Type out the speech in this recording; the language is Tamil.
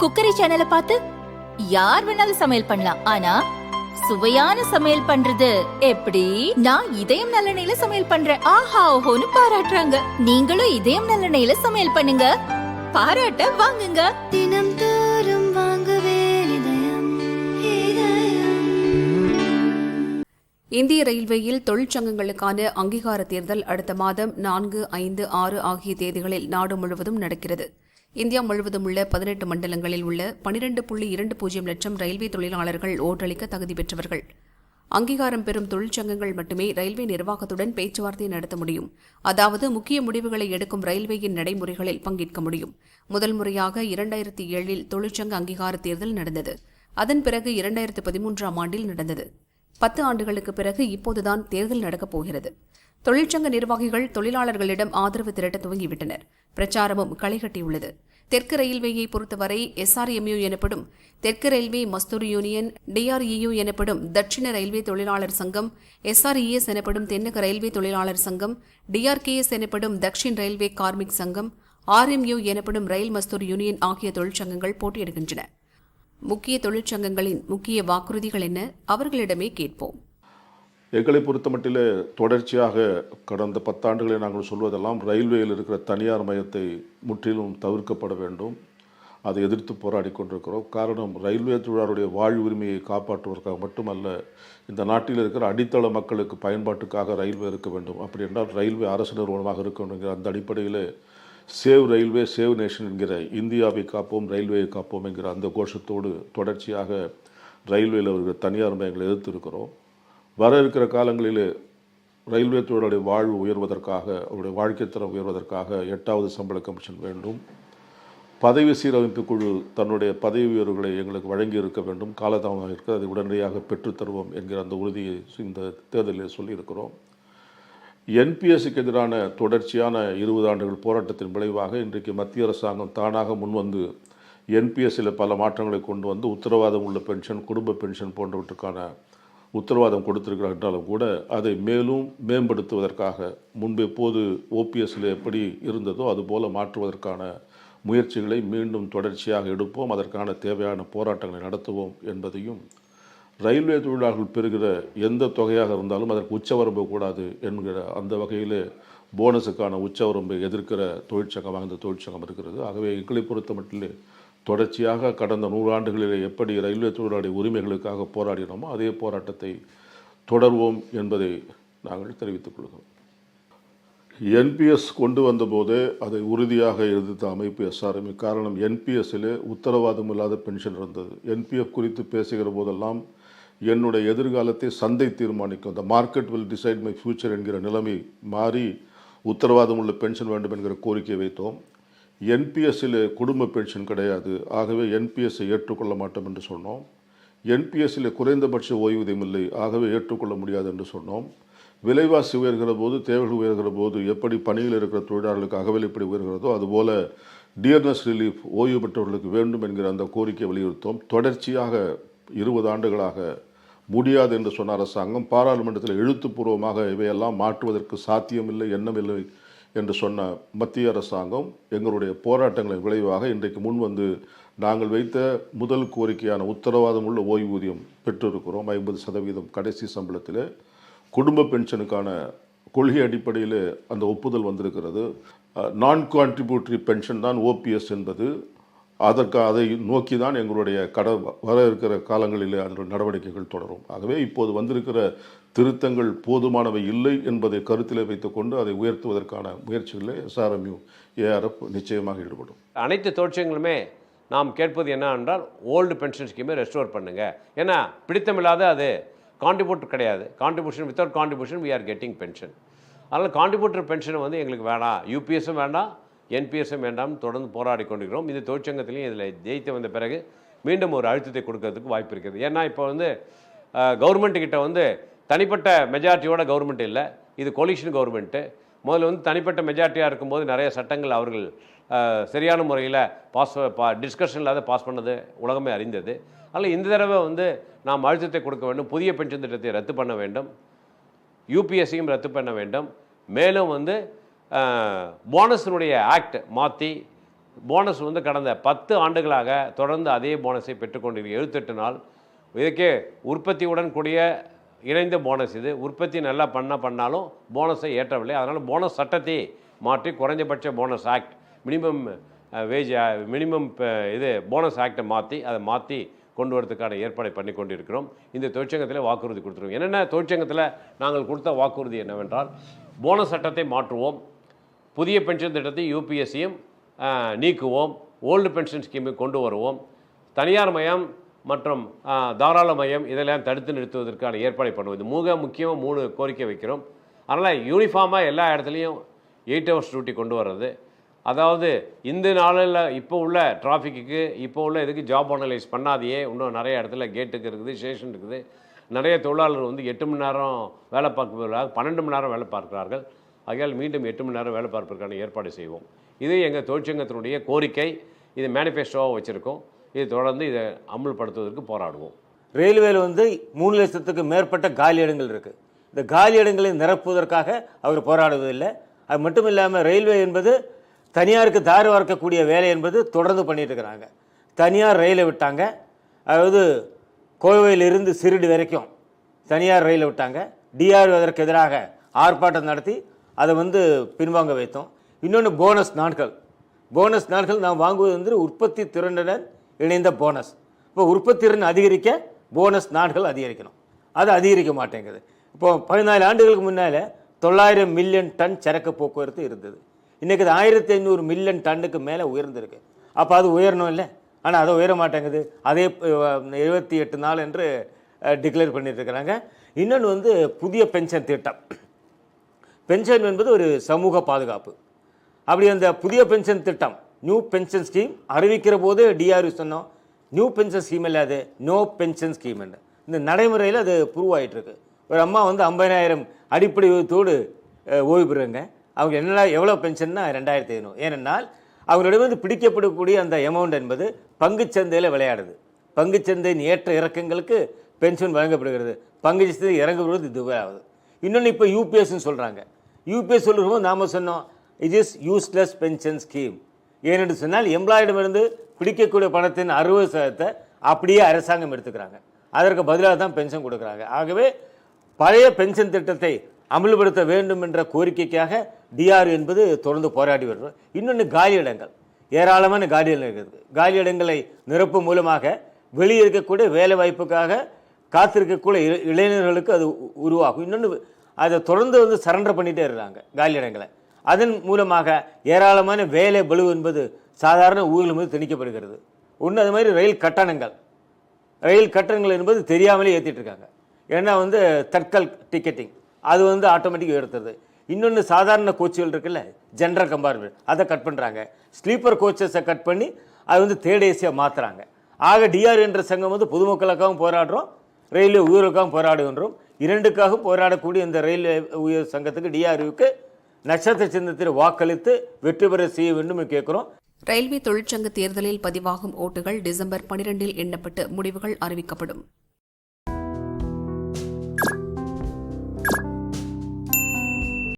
குக்கரி சேனலை பார்த்து யார் வேணாலும் சமையல் பண்ணலாம். ஆனா சுவையான சமையல் பண்றது எப்படி? நான் இதயம் நல்லெண்ணெயில சமையல் பண்றேன். ஆஹா ஓஹோன்னு பாராட்டுறாங்க. நீங்களும் இதயம் நல்லெண்ணெயில சமையல் பண்ணுங்க. பாராட்ட வாங்குங்க. தினம் தோறும் வாங்குவே இதயம் இதயம். இந்திய ரயில்வேயில் தொழிற்சங்கங்களுக்கான அங்கீகார தேர்தல் அடுத்த மாதம் நான்கு ஐந்து ஆறு ஆகிய தேதிகளில் நாடு முழுவதும் நடக்கிறது. இந்தியா முழுவதும் உள்ள பதினெட்டு மண்டலங்களில் உள்ள பனிரெண்டு புள்ளி இரண்டு பூஜ்ஜியம் லட்சம் ரயில்வே தொழிலாளர்கள் ஓட்டளிக்க தகுதி பெற்றவர்கள். அங்கீகாரம் பெறும் தொழிற்சங்கங்கள் மட்டுமே ரயில்வே நிர்வாகத்துடன் பேச்சுவார்த்தை நடத்த முடியும். அதாவது முக்கிய முடிவுகளை எடுக்கும் ரயில்வேயின் நடைமுறைகளில் பங்கேற்க முடியும். முதல் முறையாக இரண்டாயிரத்தி ஏழில் தொழிற்சங்க அங்கீகார தேர்தல் நடந்தது. அதன் பிறகு இரண்டாயிரத்து பதிமூன்றாம் ஆண்டில் நடந்தது. பத்து ஆண்டுகளுக்கு பிறகு இப்போதுதான் தேர்தல் நடக்கப் போகிறது. தொழிற்சங்க நிர்வாகிகள் தொழிலாளர்களிடம் ஆதரவு திரட்ட துவங்கிவிட்டனர். பிரச்சாரமும் களைகட்டியுள்ளது. தெற்கு ரயில்வேயை பொறுத்தவரை எஸ்ஆர்எம்யூ எனப்படும் தெற்கு ரயில்வே மஸ்தூர் யூனியன் டிஆர்இயு எனப்படும் தட்சிண ரயில்வே தொழிலாளர் சங்கம் எஸ்ஆர்இஎஸ் எனப்படும் தென்னக ரயில்வே தொழிலாளர் சங்கம் டிஆர்கேஎஸ் எனப்படும் தக்ஷின் ரயில்வே கார்மிக் சங்கம் ஆர்எம்யூ எனப்படும் ரயில் மஸ்தூர் யூனியன் ஆகிய தொழிற்சங்கங்கள் போட்டியிடுகின்றன. முக்கிய தொழிற்சங்கங்களின் முக்கிய வாக்குறுதிகள் என்ன? அவர்களிடமே கேட்போம். எங்களை பொறுத்தமட்டிலே தொடர்ச்சியாக கடந்த பத்தாண்டுகளை நாங்கள் சொல்வதெல்லாம் ரயில்வேயில் இருக்கிற தனியார் மையத்தை முற்றிலும் தவிர்க்கப்பட வேண்டும். அதை எதிர்த்து போராடி கொண்டிருக்கிறோம். காரணம் ரயில்வே தொழிலாளருடைய வாழ்வு உரிமையை காப்பாற்றுவதற்காக மட்டுமல்ல இந்த நாட்டில் இருக்கிற அடித்தள மக்களுக்கு பயன்பாட்டுக்காக ரயில்வே இருக்க வேண்டும். அப்படி என்றால் ரயில்வே அரசு நிறுவனமாக இருக்க வேண்டும் அந்த அடிப்படையில் சேவ் ரயில்வே சேவ் நேஷன் என்கிற இந்தியாவை காப்போம் ரயில்வேயை காப்போம் என்கிற அந்த கோஷத்தோடு தொடர்ச்சியாக ரயில்வேயில் இருக்கிற தனியார் மையங்களை எதிர்த்து இருக்கிறோம். வர இருக்கிற காலங்களில் ரயில்வே தொழிலாளி வாழ்வு உயர்வதற்காக அவருடைய வாழ்க்கை தரம் உயர்வதற்காக எட்டாவது சம்பள கமிஷன் வேண்டும். பதவி சீரமைப்பு குழு தன்னுடைய பதவி உயர்வுகளை எங்களுக்கு வழங்கி இருக்க வேண்டும். காலதாமதமாக இருக்க அதை உடனடியாக பெற்றுத்தருவோம் என்கிற அந்த உறுதியை இந்த தேர்தலில் சொல்லியிருக்கிறோம். என்பிஎஸ்சிக்கு எதிரான தொடர்ச்சியான இருபது ஆண்டுகள் போராட்டத்தின் விளைவாக இன்றைக்கு மத்திய அரசாங்கம் தானாக முன்வந்து என்பிஎஸ்சியில் பல மாற்றங்களை கொண்டு வந்து உத்தரவாதம் உள்ள பென்ஷன் குடும்ப பென்ஷன் போன்றவற்றுக்கான உத்தரவாதம் கொடுத்திருக்கிறார் என்றாலும் கூட அதை மேலும் மேம்படுத்துவதற்காக முன்பு எப்போது ஓபிஎஸ்சில் எப்படி இருந்ததோ அதுபோல மாற்றுவதற்கான முயற்சிகளை மீண்டும் தொடர்ச்சியாக எடுப்போம். அதற்கான தேவையான போராட்டங்களை நடத்துவோம் என்பதையும் ரயில்வே தொழிலாளர்கள் பெறுகிற எந்த தொகையாக இருந்தாலும் அதற்கு உச்சவரம்பு கூடாது என்கிற அந்த வகையில் போனஸுக்கான உச்சவரம்பை எதிர்க்கிற தொழிற்சங்கமாக இந்த தொழிற்சங்கம் இருக்கிறது. ஆகவே எங்களை பொறுத்த மட்டிலே தொடர்ச்சியாக கடந்த நூறாண்டுகளிலே எப்படி ரயில்வே தொழிலாளி உரிமைகளுக்காக போராடினோமோ அதே போராட்டத்தை தொடர்வோம் என்பதை நாங்கள் தெரிவித்துக் கொள்கிறோம். என்பிஎஸ் கொண்டு வந்தபோதே அதை உறுதியாக எதிர்த்த அமைப்பு எஸ்ஆர்எம் காரணம் என்பிஎஸ்ஸில் உத்தரவாதம் இல்லாத பென்ஷன் இருந்தது. என்பிஎஃப் குறித்து பேசுகிற போதெல்லாம் என்னுடைய எதிர்காலத்தை சந்தை தீர்மானிக்கும் the market will decide my future என்கிற நிலைமை மாறி உத்தரவாதம் உள்ள பென்ஷன் வேண்டும் என்கிற கோரிக்கை வைத்தோம். என்பிஎஸ்ஸில் குடும்ப பென்ஷன் கிடையாது. ஆகவே என்பிஎஸ்ஸை ஏற்றுக்கொள்ள மாட்டோம் என்று சொன்னோம். என்பிஎஸ்ஸில் குறைந்தபட்ச ஓய்வூதியம் இல்லை. ஆகவே ஏற்றுக்கொள்ள முடியாது என்று சொன்னோம். விலைவாசி உயர்கிற போது தேவைகள் உயர்கிற போது எப்படி பணியில் இருக்கிற தொழிலாளர்களுக்கு அகவல் எப்படி உயர்கிறதோ அதுபோல டியர்னஸ் ரிலீஃப் ஓய்வு பெற்றவர்களுக்கு வேண்டும் என்கிற அந்த கோரிக்கை வலியுறுத்தோம். தொடர்ச்சியாக இருபது ஆண்டுகளாக முடியாது என்று சொன்ன அரசாங்கம் பாராளுமன்றத்தில் எழுத்துப்பூர்வமாக இவையெல்லாம் மாற்றுவதற்கு சாத்தியமில்லை எண்ணமில்லை என்று சொன்ன மத்திய அரசாங்கம் எங்களுடைய போராட்டங்களின் விளைவாக இன்றைக்கு முன் வந்து நாங்கள் வைத்த முதல் கோரிக்கையான உத்தரவாதம் உள்ள ஓய்வூதியம் பெற்றிருக்கிறோம். ஐம்பது சதவீதம் கடைசி சம்பளத்தில். குடும்ப பென்ஷனுக்கான கொள்கை அடிப்படையில் அந்த ஒப்புதல் வந்திருக்கிறது. நான் கான்ட்ரிபியூட்டரி பென்ஷன் தான் ஓபிஎஸ் என்பது. அதற்கு அதை நோக்கி தான் எங்களுடைய கட வர இருக்கிற காலங்களில் அதனுடைய நடவடிக்கைகள் தொடரும். ஆகவே இப்போது வந்திருக்கிற திருத்தங்கள் போதுமானவை இல்லை என்பதை கருத்தில் வைத்துக்கொண்டு அதை உயர்த்துவதற்கான முயற்சிகளில் எஸ்ஆர்எம்யூ ஏஆர்எஃப் நிச்சயமாக ஈடுபடும். அனைத்து தொழிற்சங்களுமே நாம் கேட்பது என்ன என்றால் ஓல்டு பென்ஷன் ஸ்கீமை ரெஸ்டோர் பண்ணுங்கள் ஏன்னா பிடித்தமில்லாத அது கான்ட்ரிபியூட்டர் கிடையாது. Contribution without contribution we are getting pension அதனால் கான்ட்ரிபியூட்டர் பென்ஷனை வந்து எங்களுக்கு வேணாம். யூபிஎஸும் வேண்டாம். என்பிஎஸ்ஸும் வேண்டாம் தொடர்ந்து போராடி கொண்டிருக்கிறோம். இந்த தொழிற்சங்கத்திலையும் இதில் ஜெயித்து வந்த பிறகு மீண்டும் ஒரு அழுத்தத்தை கொடுக்கறதுக்கு வாய்ப்பு இருக்குது. ஏன்னா இப்போ வந்து கவர்மெண்ட்டு கிட்ட வந்து தனிப்பட்ட மெஜாரிட்டியோட கவர்மெண்ட் இல்லை. இது கொலிஷன் கவர்மெண்ட்டு முதல்ல வந்து தனிப்பட்ட மெஜாரிட்டியாக இருக்கும்போது நிறைய சட்டங்கள் அவர்கள் சரியான முறையில் பாஸ் பா டிஸ்கஷன் இல்லாத பாஸ் பண்ணது உலகமே அறிந்தது. அதில் இந்த தடவை வந்து நாம் அழுத்தத்தை கொடுக்க வேண்டும். புதிய பென்ஷன் திட்டத்தை ரத்து பண்ண வேண்டும். யூபிஎஸ்சியும் ரத்து பண்ண வேண்டும். மேலும் வந்து போனஸினுடைய ஆக்ட் மாற்றி போனஸ் வந்து கடந்த பத்து ஆண்டுகளாக தொடர்ந்து அதே போனஸை பெற்றுக்கொண்டிருக்கு எழுபத்தெட்டு நாள் இதுக்கே உற்பத்தியுடன் கூடிய இணைந்த போனஸ் இது. உற்பத்தி நல்லா பண்ண பண்ணாலும் போனஸை ஏற்றவில்லை. அதனால் போனஸ் சட்டத்தை மாற்றி குறைஞ்சபட்ச bonus act minimum wage minimum இது போனஸ் ஆக்டை மாற்றி அதை மாற்றி கொண்டு வரதுக்கான ஏற்பாடை பண்ணி கொண்டிருக்கிறோம். இந்த தொழிற்சங்கத்தில் வாக்குறுதி கொடுத்துருவோம். என்னென்ன தொழிற்சங்கத்தில் நாங்கள் கொடுத்த வாக்குறுதி என்னவென்றால் போனஸ் சட்டத்தை மாற்றுவோம். புதிய பென்ஷன் திட்டத்தை யூபிஎஸ்சியும் நீக்குவோம். ஓல்டு பென்ஷன் ஸ்கீமை கொண்டு வருவோம். தனியார் மயம் மற்றும் தாராள மயம் இதெல்லாம் தடுத்து நிறுத்துவதற்கான ஏற்பாடு பண்ணுவோம். இது மிக முக்கியமாக மூணு கோரிக்கை வைக்கிறோம். அதனால் யூனிஃபார்மாக எல்லா இடத்துலையும் எயிட் ஹவர்ஸ் டியூட்டி கொண்டு வர்றது. அதாவது இந்த நாளில் இப்போ உள்ள டிராஃபிக்கு இப்போ உள்ள இதுக்கு ஜாப் அனலைஸ் பண்ணாதையே. இன்னும் நிறைய இடத்துல கேட்டுக்கு இருக்குது ஸ்டேஷன் இருக்குது. நிறைய தொழிலாளர்கள் வந்து எட்டு மணி நேரம் வேலை பார்ப்பதற்காக பன்னெண்டு மணி நேரம் வேலை பார்க்கிறார்கள். ஆகையால் மீண்டும் எட்டு மணி நேரம் வேலை பார்ப்பதற்கான ஏற்பாடு செய்வோம். இது எங்கள் தொழிற்சங்கத்தினுடைய கோரிக்கை. இது மேனிஃபெஸ்டோவாக வச்சுருக்கோம். இது தொடர்ந்து இதை அமுல்படுத்துவதற்கு போராடுவோம். ரயில்வேல வந்து மூணு லட்சத்துக்கு மேற்பட்ட காலி இடங்கள் இருக்குது இந்த காலி இடங்களை நிரப்புவதற்காக அவர் போராடுவதில்லை. அது மட்டும் இல்லாமல் ரயில்வே என்பது தனியாருக்கு தாறு வார்க்கக்கூடிய வேலை என்பது தொடர்ந்து பண்ணிட்டு இருக்கிறாங்க. தனியார் ரயிலை விட்டாங்க. அதாவது கோவையிலிருந்து சிறுடி வரைக்கும் தனியார் ரயிலை விட்டாங்க. டிஆர் அதற்கு எதிராக ஆர்ப்பாட்டம் நடத்தி அதை வந்து பின்வாங்க வைத்தோம். இன்னொன்று போனஸ் நாட்கள். போனஸ் நாட்கள் நாம் வாங்குவது வந்து உற்பத்தி திறனுடன் இணைந்த போனஸ். இப்போ உற்பத்தி திறன் அதிகரிக்க போனஸ் நாட்கள் அதிகரிக்கணும். அது அதிகரிக்க மாட்டேங்குது. இப்போ பதினாலு ஆண்டுகளுக்கு முன்னால் தொள்ளாயிரம் மில்லியன் டன் சரக்கு போக்குவரத்து இருந்தது. இன்றைக்கி அது ஆயிரத்தி ஐநூறு மில்லியன் டன்னுக்கு மேலே உயர்ந்திருக்கு. அப்போ அது உயரணும் இல்லை ஆனால் அதை உயர மாட்டேங்குது. அதே எழுபத்தி எட்டு நாள் என்று டிக்ளேர் பண்ணிட்டு இருக்கிறாங்க. இன்னொன்று வந்து புதிய பென்ஷன் திட்டம். பென்ஷன் என்பது ஒரு சமூக பாதுகாப்பு. அப்படி அந்த புதிய பென்ஷன் திட்டம் நியூ பென்ஷன் ஸ்கீம் அறிவிக்கிற போது டிஆர்யூ சொன்னோம் நியூ பென்ஷன் ஸ்கீம் இல்லாது நோ பென்ஷன் ஸ்கீம் இந்த நடைமுறையில் அது ப்ரூவ் ஆயிட்டுருக்கு. ஒரு அம்மா வந்து ஐம்பதாயிரம் அடிப்படை ஊதியத்தோடு ஓய்வு பெறுங்க அவங்க என்ன எவ்வளோ பென்ஷன்னா ரெண்டாயிரத்தி ஐநூறு. ஏனென்றால் அவங்களிடமிருந்து பிடிக்கப்படக்கூடிய அந்த அமௌண்ட் என்பது பங்குச் சந்தையில் விளையாடுது. பங்குச் சந்தையின் ஏற்ற இறக்கங்களுக்கு பென்ஷன் வழங்கப்படுகிறது. பங்கு இறங்குவது இதுவே ஆகுது இன்னொன்று இப்போ யூபிஎஸ்ன்னு சொல்கிறாங்க யூபிஎஸ் சொல்லும்போது நாம் சொன்னோம் it is useless pension scheme ஏனென்று சொன்னால் எம்ப்ளாயிடமிருந்து பிடிக்கக்கூடிய பணத்தின் அறுபது சதத்தை அப்படியே அரசாங்கம் எடுத்துக்கிறாங்க. அதற்கு பதிலாக தான் பென்ஷன் கொடுக்குறாங்க. ஆகவே பழைய பென்ஷன் திட்டத்தை அமல்படுத்த வேண்டும் என்ற கோரிக்கைக்காக டிஆர் என்பது தொடர்ந்து போராடி வருகிறோம் இன்னொன்று காலி இடங்கள். ஏராளமான காலி இடங்கள் இருக்குது. காலி இடங்களை நிரப்பும் மூலமாக வெளியே இருக்கக்கூடிய வேலை வாய்ப்புக்காக காத்திருக்கக்கூடிய இளைஞர்களுக்கு அது உருவாகும். இன்னொன்று அதை தொடர்ந்து வந்து சரண்டர் பண்ணிகிட்டே இருக்காங்க காலி இடங்களை. அதன் மூலமாக ஏராளமான வேலை பலு என்பது சாதாரண ஊரில் மீது திணிக்கப்படுகிறது. ஒன்று அது மாதிரி ரயில் கட்டணங்கள். ரயில் கட்டணங்கள் என்பது தெரியாமலே ஏற்றிட்டு இருக்காங்க. ஏன்னா வந்து தட்கல் டிக்கெட்டிங் அது வந்து ஆட்டோமேட்டிக் உயர்த்துறது இன்னொன்று சாதாரண கோச்சுகள் இருக்குல்ல ஜென்ரல் கம்பார்ட்மெண்ட் அதை கட் பண்ணுறாங்க ஸ்லீப்பர் கோச்சஸை கட் பண்ணி அது வந்து தேர்ட் ஏசியாக மாற்றுறாங்க ஆக டிஆர் என்ற சங்கம் வந்து பொதுமக்களுக்காகவும் போராடுறோம் ரயில்வே ஊருக்காகவும் போராடுகின்றோம். இரண்டுக்காக போராடக்கூடிய இந்த ரயில்வே உயர் சங்கத்துக்கு டிஆர்யூக்கு நட்சத்திர சின்னத்தில் வாக்களித்து வெற்றி பெற செய்ய வேண்டும் கேட்குறோம். ரயில்வே தொழிற்சங்க தேர்தலில் பதிவாகும் ஓட்டுகள் டிசம்பர் பனிரெண்டில் எண்ணப்பட்டு முடிவுகள் அறிவிக்கப்படும்.